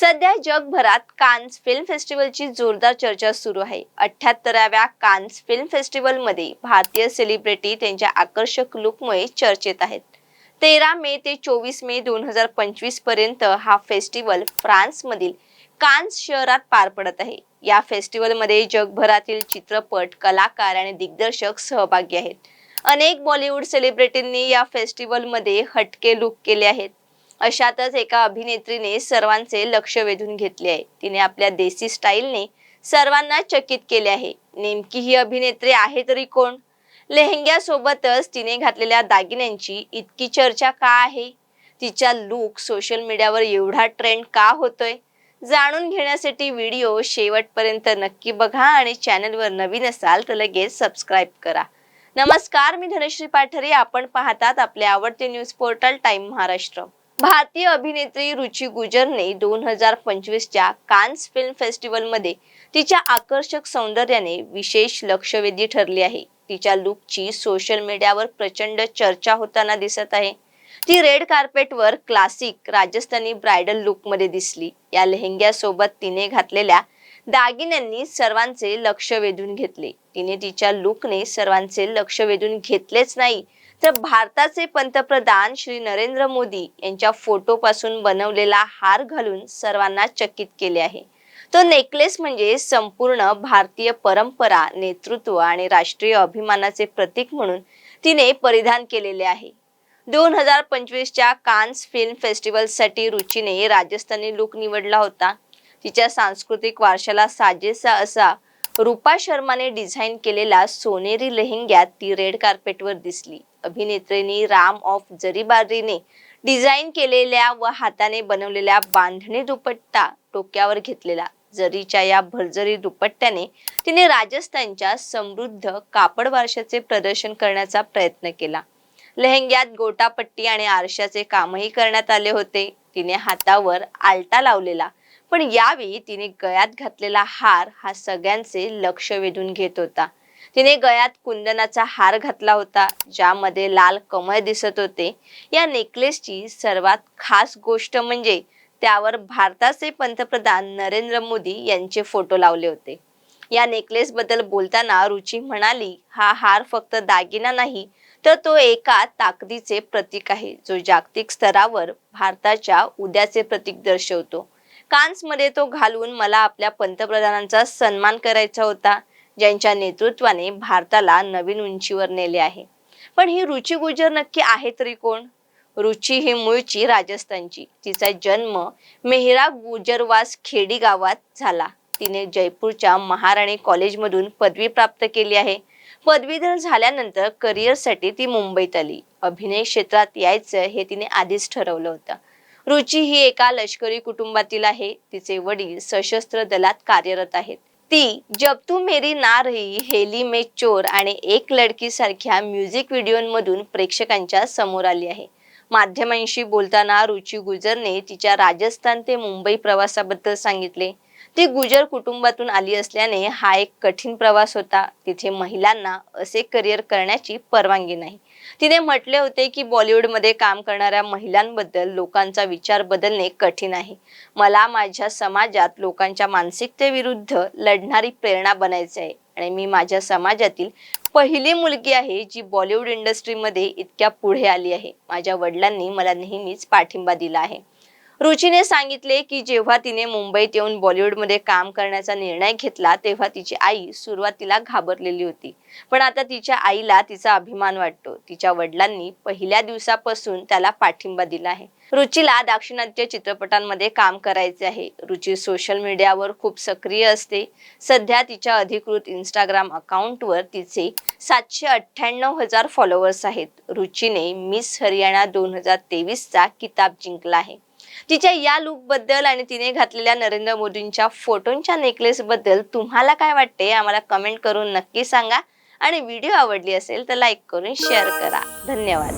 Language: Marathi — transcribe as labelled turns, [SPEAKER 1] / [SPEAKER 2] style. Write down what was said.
[SPEAKER 1] सध्या जगभरात कान्स फिल्म फेस्टिवलची जोरदार चर्चा सुरू आहे. अठ्याहत्तराव्या कान्स फिल्म फेस्टिवलमध्ये भारतीय सेलिब्रिटी त्यांच्या आकर्षक लुकमुळे चर्चेत आहेत. तेरा मे ते चोवीस मे दोन हजार पंचवीसपर्यंत हा फेस्टिवल फ्रान्समधील कान्स शहरात पार पडत आहे. या फेस्टिवलमध्ये जगभरातील चित्रपट कलाकार आणि दिग्दर्शक सहभागी आहेत. अनेक बॉलिवूड सेलिब्रिटींनी या फेस्टिवलमध्ये हटके लुक केले आहेत. अशातच एका अभिनेत्रीने सर्वांचे लक्ष वेधून घेतले आहे. तिने आपल्या देसी स्टाईलने सर्वांना चकित केले आहे. नेमकी ही अभिनेत्री आहे तरी कोण? लेहंग्यासोबतच तिने घातलेल्या दागिन्यांची इतकी चर्चा का आहे? तिचा लुक सोशल मीडियावर एवढा ट्रेंड का होतोय? जाणून घेण्यासाठी व्हिडिओ शेवटपर्यंत नक्की बघा आणि चॅनलवर नवीन असाल तर लगेच सबस्क्राईब करा. नमस्कार मी धनश्री पाठरे. आपण पाहतात आपले आवडते न्यूज पोर्टल टाइम महाराष्ट्र. भारतीय अभिनेत्री रुची गुजरने दोन हजार पंचवीसच्या कान्स फिल्म फेस्टिवलमध्ये तिच्या आकर्षक सौंदर्याने विशेष लक्षवेधी ठरली आहे. तिच्या लुकची सोशल मीडियावर प्रचंड चर्चा होताना दिसत आहे. ती रेड कार्पेटवर क्लासिक राजस्थानी ब्रायडल लुकमध्ये दिसली. या लेहंग्यासोबत तिने घातलेल्या दागिन्यांनी सर्वांचे लक्ष वेधून घेतले. तिने तिच्या लुकने सर्वांचे लक्ष वेधून घेतलेच नाही. तर भारताचे पंतप्रधान श्री नरेंद्र मोदी यांच्या फोटो पासून बनवलेला हार घालून सर्वांना चकित केले आहे. तो नेकलेस म्हणजे संपूर्ण भारतीय परंपरा नेतृत्व आणि राष्ट्रीय अभिमानाचे प्रतीक म्हणून तिने परिधान केलेले आहे. दोन हजार पंचवीसच्या कान्स फिल्म फेस्टिवलसाठी रुचीने राजस्थानी लुक निवडला होता. तिच्या सांस्कृतिक वारशाला साजेसा असा रूपा शर्माने डिझाईन केलेला सोनेरी लेहंग्यात ती रेड कार्पेटवर दिसली. अभिनेत्रीनी राम ऑफ जरीबारीने डिझाईन केलेल्या व हाताने बनवलेल्या बांधणी दुपट्टा डोक्यावर घेतलेला. जरीच्या या भरजरी दुपट्ट्याने तिने राजस्थानच्या समृद्ध कापड वारशाचे प्रदर्शन करण्याचा प्रयत्न केला. लेहंग्यात गोटापट्टी आणि आरशाचे कामही करण्यात आले होते. तिने हातावर आलटा लावलेला पण यावेळी तिने गळ्यात घातलेला हार हा सगळ्यांचे लक्ष वेधून घेत होता. तिने गळ्यात कुंदनाचा हार घातला होता ज्यामध्ये लाल कमळ दिसत होते. या नेकलेसची सर्वात खास गोष्ट म्हणजे त्यावर भारताचे पंतप्रधान नरेंद्र मोदी यांचे फोटो लावले होते. या नेकलेस बद्दल बोलताना रुची म्हणाली हा हार फक्त दागिना नाही तर तो एका ताकदीचे प्रतीक आहे जो जागतिक स्तरावर भारताच्या उद्याचे प्रतीक दर्शवतो. कान्समध्ये तो घालून मला आपल्या पंतप्रधानांचा सन्मान करायचा होता ज्यांच्या नेतृत्वाने भारताला नवीन उंचीवर नेले आहे. पण ही रुची गुजर नक्की आहे तरी कोण? रुची ही मूळची राजस्थानची तिचा जन्म मेहरा गुजरवास खेडी गावात झाला. तिने जयपूरच्या महाराणी कॉलेजमधून पदवी प्राप्त केली आहे. पदवीधर झाल्यानंतर करिअरसाठी ती मुंबईत आली. अभिनय क्षेत्रात यायचं हे तिने आधीच ठरवलं होतं. रुची ही एका लष्करी कुटुंबातील आहे. तिचे वडील सशस्त्र दलात कार्यरत आहेत. ती जब तू मेरी ना रही हेली मे चोर आणि एक लडकी सारख्या म्युझिक व्हिडिओमधून प्रेक्षकांच्या समोर आली आहे. माध्यमांशी बोलताना रुची गुजरने तिच्या राजस्थान ते मुंबई प्रवासाबद्दल सांगितले. ती गुजर कुटुंबातून आली असल्याने हा एक कठीण प्रवास होता. तिथे महिलांना असे करिअर करण्याची परवानगी नाही. तिने म्हटले होते की बॉलिवूडमध्ये काम करणाऱ्या महिलांबद्दल लोकांचा विचार बदलणे कठीण आहे. मला माझ्या समाजात लोकांच्या मानसिकतेविरुद्ध लढणारी प्रेरणा बनायची आहे आणि मी माझ्या समाजातील पहिली मुलगी आहे जी बॉलिवूड इंडस्ट्रीमध्ये इतक्या पुढे आली आहे. माझ्या वडिलांनी मला नेहमीच पाठिंबा दिला आहे. रुचीने सांगितले की जेव्हा तिने मुंबईत येऊन बॉलिवूडमध्ये काम करण्याचा निर्णय घेतला तेव्हा तिची आई सुरुवातीला घाबरलेली होती. पण आता तिच्या आईला तिचा अभिमान वाटतो. तिच्या वडिलांनी पहिल्या दिवसापासून त्याला पाठिंबा दिला आहे. रुचीला दाक्षिणात्य चित्रपटांमध्ये काम करायचे आहे. रुची सोशल मीडियावर खूप सक्रिय असते. सध्या तिच्या अधिकृत इंस्टाग्राम अकाउंटवर तिचे सातशे अठ्ठ्याण्णव हजार फॉलोअर्स आहेत. रुचीने मिस हरियाणा दोन हजार तेवीसचा किताब जिंकला आहे. तिच्या या लुकबद्दल आणि तिने घातलेल्या नरेंद्र मोदींच्या फोटोंच्या नेकलेसबद्दल तुम्हाला काय वाटते आम्हाला कमेंट करून नक्की सांगा. आणि व्हिडिओ आवडली असेल तर लाईक करून शेअर करा. धन्यवाद.